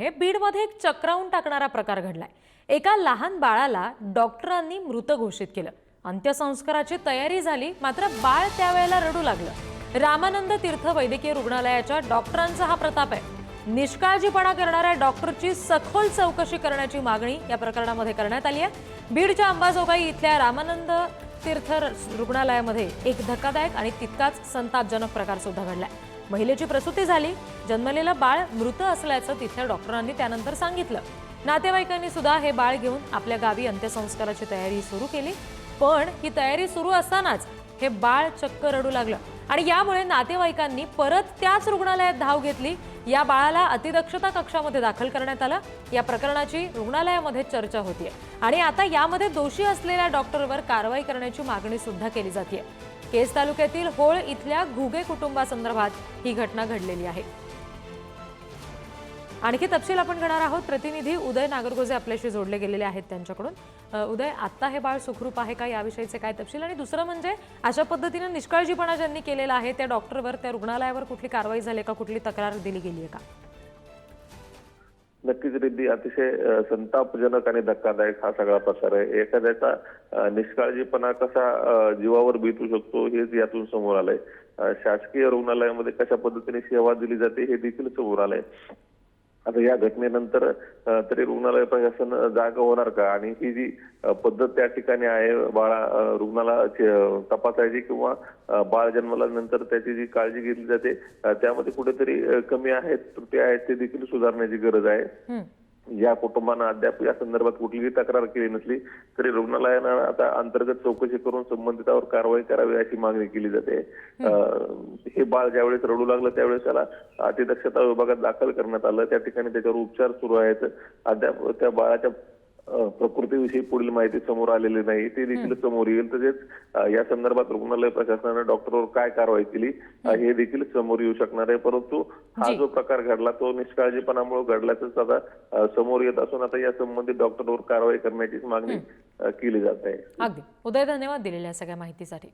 आहे. बीडमध्ये एक चक्रावून टाकणारा प्रकार घडलाय. एका लहान बाळाला डॉक्टरांनी मृत घोषित केलं. अंत्यसंस्काराची तयारी झाली मात्र बाळ त्यावेळेला रडू लागलं. रामानंद तीर्थ वैद्यकीय रुग्णालयाच्या डॉक्टरांचा हा प्रताप आहे. निष्काळजीपणा करणाऱ्या डॉक्टरची सखोल चौकशी करण्याची मागणी या प्रकरणामध्ये करण्यात आली आहे. बीडच्या अंबाजोगाई इथल्या रामानंद तीर्थ रुग्णालयामध्ये एक धक्कादायक आणि तितकाच संतापजनक प्रकार सुद्धा घडलाय. महिलेची प्रसूती झाली. जन्मलेलं बाळ मृत असल्याचं तिथल्या डॉक्टरांनी त्यानंतर सांगितलं. नातेवाईकांनी सुद्धा हे बाळ घेऊन आपल्या गावी अंत्यसंस्काराची तयारी सुरू केली. पण ही तयारी सुरू असतानाच हे बाळ चक्क रडू लागलं. आणि यामुळे नातेवाईकांनी परत त्याच रुग्णालयात धाव घेतली. या बाळाला अतिदक्षता कक्षामध्ये दाखल करण्यात आलं. या प्रकरणाची रुग्णालयामध्ये चर्चा होतीये. आणि आता यामध्ये दोषी असलेल्या डॉक्टरवर कारवाई करण्याची मागणी सुद्धा केली जाते केस तालुक्यातील होळ इथल्या घुगे कुटुंबासंदर्भात ही घटना घडलेली आहे. आणखी तपशील आपण घेणार आहोत. प्रतिनिधी उदय नागरगोजे आपल्याशी जोडले गेलेले आहेत त्यांच्याकडून. उदय आत्ता हे बाळ सुखरूप आहे का? याविषयीचे काय तपशील? आणि दुसरं म्हणजे अशा पद्धतीनं निष्काळजीपणा ज्यांनी केलेला आहे त्या डॉक्टरवर त्या रुग्णालयावर कुठली कारवाई झाली का? कुठली तक्रार दिली गेली आहे का? नक्कीच रिद्धी अतिशय संतापजनक आणि धक्कादायक हा सगळा प्रकार आहे. एखाद्याचा निष्काळजीपणा कसा जीवावर बेतू शकतो हेच यातून समोर आलंय. शासकीय रुग्णालयामध्ये कशा पद्धतीने सेवा दिली जाते हे देखील समोर आलंय. आता या घटनेनंतर तरी रुग्णालय प्रशासन जागा होणार का? आणि ही जी पद्धत त्या ठिकाणी आहे बाळा रुग्णाला तपासायची किंवा बाळ जन्माला नंतर त्याची जी काळजी घेतली जाते त्यामध्ये कुठेतरी कमी आहेत त्रुटी आहेत ते देखील सुधारण्याची गरज आहे. या कुटुंबानं अद्याप या संदर्भात कुठलीही तक्रार केली नसली तरी रुग्णालयानं आता अंतर्गत चौकशी करून संबंधितावर कारवाई करावी अशी मागणी केली जाते. हे बाळ ज्यावेळेस रडू लागलं त्यावेळेस त्याला अतिदक्षता विभागात दाखल करण्यात आलं. त्या ठिकाणी त्याच्यावर उपचार सुरू आहेत. अद्याप त्या बाळाच्या प्रकृतीविषयी पुढील माहिती समोर आलेली नाही ते देखील समोर येईल. तसेच या संदर्भात रुग्णालय प्रशासनानं डॉक्टरवर काय कारवाई केली हे देखील समोर येऊ शकणार आहे. परंतु हा जी. प्रकार घडला तो निष्काळजीपणामुळे घडल्याचंच आता समोर येत असून आता या संबंधित डॉक्टरवर कारवाई करण्याचीच मागणी केली जात आहे. अगदी. उदय धन्यवाद दिलेल्या सगळ्या माहितीसाठी.